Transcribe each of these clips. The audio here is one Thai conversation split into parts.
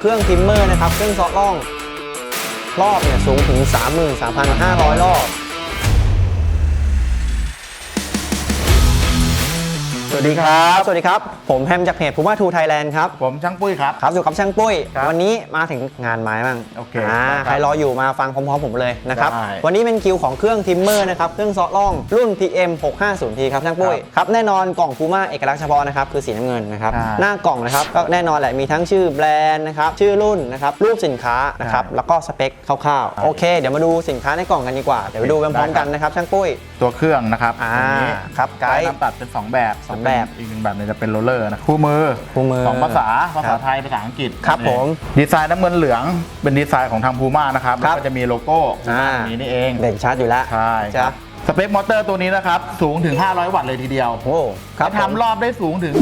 เครื่องทิมเมอร์นะครับ เครื่องเซาะร่อง รอบเนี่ยสูงถึง 33,500 รอบ วัสดีครับ สวัสดีครับ ผมแฮมจากเพจพูม่าทูไทยแลนด์ครับ ผมช่างปุ้ยครับ ครับ อยู่กับช่างปุ้ยครับวันนี้มาถึงงานไม้บ้างโอเคอ่าครับใครรออยู่มาฟังพร้อมๆผมเลยนะครับได้วันนี้เป็นคิวของเครื่องทิมเมอร์นะครับ เครื่องเซาะร่องรุ่น PM 650T ครับช่างปุ้ย ครับครับแน่นอนกล่องพูม่าเอกลักษณ์เฉพาะนะครับ คือสีน้ำเงินนะครับใช่หน้ากล่องนะครับ ก็แน่นอนแหละ มีทั้งชื่อแบรนด์นะครับ ชื่อรุ่นนะครับ รูปสินค้านะครับใช่แล้วก็สเปคคร่าวใช่ๆโอเค เดี๋ยวมาดูสินค้าในกล่องกันดีกว่า เดี๋ยวไปดูพร้อมๆกันนะครับช่างปุ้ย ตัวเครื่องนะครับ อ่าตัวนี้ครับไกด์น้ำตัดเป็น 2 แบบสองแบบ อีกหนึ่งแบบเนี่ยจะเป็นโรลเลอร์นะคู่มือคู่มือสองภาษาภาครัษาบไทยภาษาอังกฤษครับผมดีไซน์น้ำเงินเหลืองเป็นดีไซน์ของทางพูม่านะครับครัแล้วบก็จะมีโลโก้อ่า นี้นี่เองเด่นชัดอยู่แล้วใช่คจ้ะรับสเปคมอเตอร์ตัวนี้นะครับสูงถึง 500 วัตต์เลยทีเดียว โอ้ครับและทำรอบได้สูงถึง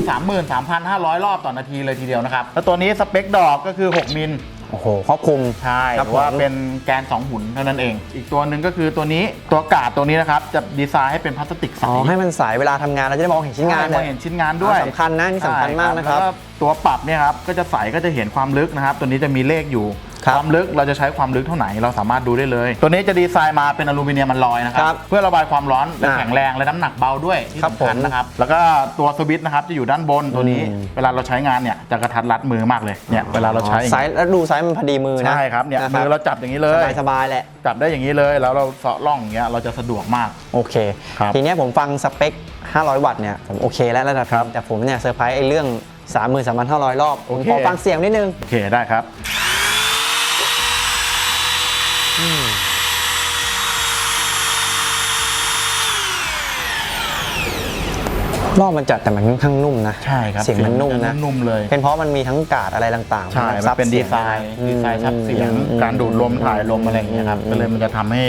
33,500 รอบต่อนาทีเลยทีเดียวนะครับ แล้วตัวนี้สเปคดอกก็คือ 6 มิล โอ้โหครอบคลุม ใช่ครับหรือว่าผมเป็นแกน 2 หุ่นเท่านั้นเอง อีกตัวหนึ่งก็คือตัวนี้ตัวกาดตัวนี้นะครับ จะดีไซน์ให้เป็นพลาสติกใสอ๋อให้มันใสเวลาทำงานเราจะได้มองเห็นชิ้นงานใช่มองเห็นชิ้นงานด้วยสำคัญนะนี่สำคัญมากนะครับ ใช่แล้วตัวปรับเนี่ยครับก็จะใสก็จะเห็นความลึกนะครับ ตัวนี้จะมีเลขอยู่ ครับความลึกเราจะใช้ความลึกเท่าไหร่เราสามารถดูได้เลย ตัวนี้จะดีไซน์มาเป็นอลูมิเนียมมันลอยนะคครัรับบเพื่อระบายความร้อนและอ่าแข็งแรงและน้ำหนักเบาด้วยที่ครับสำคัญผมนะครับแล้วก็ตัวสวิตช์นะครับจะอยู่ด้านบนตัวนี้ อืม เวลาเราใช้งานเนี่ยจะกระทัดรัดมือมากเลยเนี่ยเวลาเราใช้อย่างไซนี้ส์แล้วดูไซส์มันพอดีมือนะใช่ครับเนี่ยนะมือเราจับอย่างนี้เลยสบายสบายๆแหละ จับได้อย่างนี้เลย แล้วเราเสาะร่องอย่างเงี้ยเราจะสะดวกมาก โอเค ครับทีเนี้ยผมฟังสเปค 500 วัตต์เนี่ย ผมโอเคแล้วระดับครับแต่ผมเนี่ยเซอร์ไพรส์ไอ้เรื่อง 33,500 รอบ ผมโอเค ขอฟังเสียงนิดนึง โอเคได้ครับ รอบมันจัดแต่มันค่อนข้างนุ่มนะใช่ครับเสียงมันนุ่มนะนุ่มเลย เป็นเพราะมันมีทั้งกาดอะไรต่างๆใช่ซัมันบเป็นสีดียงไซน์อืมดีไซน์ชับเสียงอืมการดูดลมถ่ายลมอะไรอย่างเงี้ยครับอืมก็เลยมันจะทำให้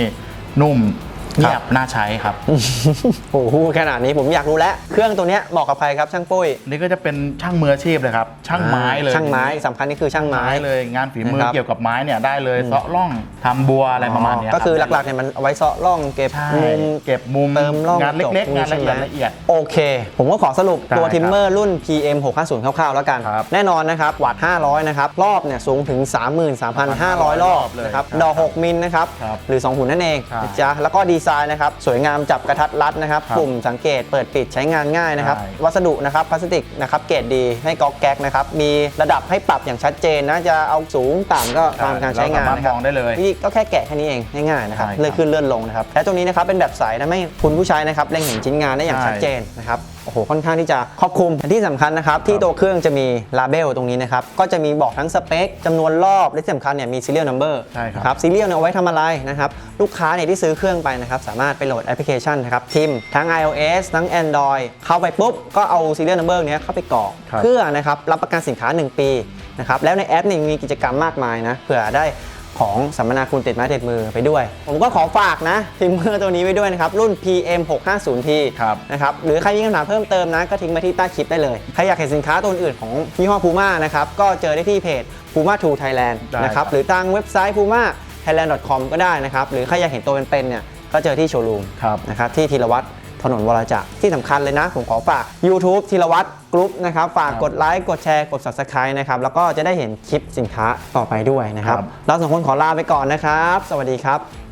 นุ่ม เงียบน่าใช้ครับ โอ้โหขนาดนี้ผมอยากรู้แล้ว เครื่องตัวเนี้ยเหมาะกับใครครับช่างปุ้ย นี่ก็จะเป็นช่างมืออาชีพเลยครับ ช่างไม้เลย ช่างไม้สำคัญนี่คือช่างไม้ไม้เลย งานฝีมือนะครับเกี่ยวกับไม้เนี่ยได้เลยเสาะร่องทำบัวอะไรประมาณเนี้ยก็คือรับหลักๆเนี่ยมันเอาไว้เซาะร่องเก็บใช่มุม เก็บมุมเติมร่องงานเล็กจบๆงานละเอียดใช่ไหมละเอียด โอเค ผมก็ขอสรุปตัวได้ครับทิมเมอร์รุ่น PM 650คร่าวๆ แล้วกัน ครับแน่นอนนะครับ วัตต์500 นะครับ รอบเนี่ยสูงถึง 33,500 รอบเลยนะครับ ครับดอก 6 มิลนะครับ ครับหรือ 2 หุ่นนั่นเองใช่ นะจ๊ะแล้วก็ดีไซน์นะครับสวยงามจับกระทัดรัดนะครับครับปุ่มสังเกตเปิดปิดใช้งานง่ายนะครับ ใช่ วัสดุนะครับพลาสติกนะครับเกรดดีให้ก๊อกแก๊กนะครับมีระดับให้ปรับอย่างชัดเจนนะจะเอาสูงต่ำก็ตามการใช้งานเรสมรถนะครับมองได้เลยนี่ก็แค่แกะแค่นี้เองง่ายๆนะครับใช่ครับเลื่อนขึ้นเลื่อนลงนะครับและตรงนี้นะครับเป็นแบบใสทำให้คุณผู้ใช้นะครับเล็งเห็นชิ้นงานได้อย่างใช่ ชัดเจนนะครับ โอ้โหค่อนข้างที่จะครอบคลุมและที่สำคัญนะครับ ที่ตัวเครื่องจะมีลาเบลตรงนี้นะครับ ก็จะมีบอกทั้งสเปคจำนวนรอบและที่สำคัญเนี่ยมี serial number ใช่ครับครับซีเรียลเนี่ยเอาไว้ทำอะไรนะครับ ลูกค้าเนี่ยที่ซื้อเครื่องไปนะครับ สามารถไปโหลดแอปพลิเคชันนะครับทิมทั้ง iOS ทั้ง Android เข้าไปปุ๊บ ก็เอา serial number เนี้ยเข้าไปกรอกครับเพื่อนะครับรับประกันสินค้า 1 ปีนะครับแล้วในแอปเนี่ยมีกิจกรรมมากมายนะเผื่อได้ ของสัมมนาคุณติดไม้ติดมือไปด้วย ผมก็ขอฝากนะทิมเมอร์ตัวนี้ไว้ด้วยนะครับ รุ่น PM 650T ครับนะครับ หรือใครมีคำถามเพิ่มเติมนะ ก็ทิ้งมาที่ใต้คลิปได้เลย ใครอยากเห็นสินค้าตัวอื่นของยี่ห้อ Puma นะครับ ก็เจอได้ที่เพจ Puma 2 Thailand ได้นะครับครับ หรือทางเว็บไซต์ puma thailand.com ก็ได้นะครับ หรือใครอยากเห็นตัวเป็นๆเนี่ย ก็เจอที่โชว์รูมครับนะครับที่ธีรวัตร ถนนวรจักรที่สำคัญเลยนะ ผมขอฝาก YouTube ธีรวัตรกรุ๊ปนะครับฝากครับกดไลค์กดแชร์กด Subscribe นะครับแล้วก็จะได้เห็นคลิปสินค้าต่อไปด้วยนะครับครับเราสองคนขอลาไปก่อนนะครับ สวัสดีครับ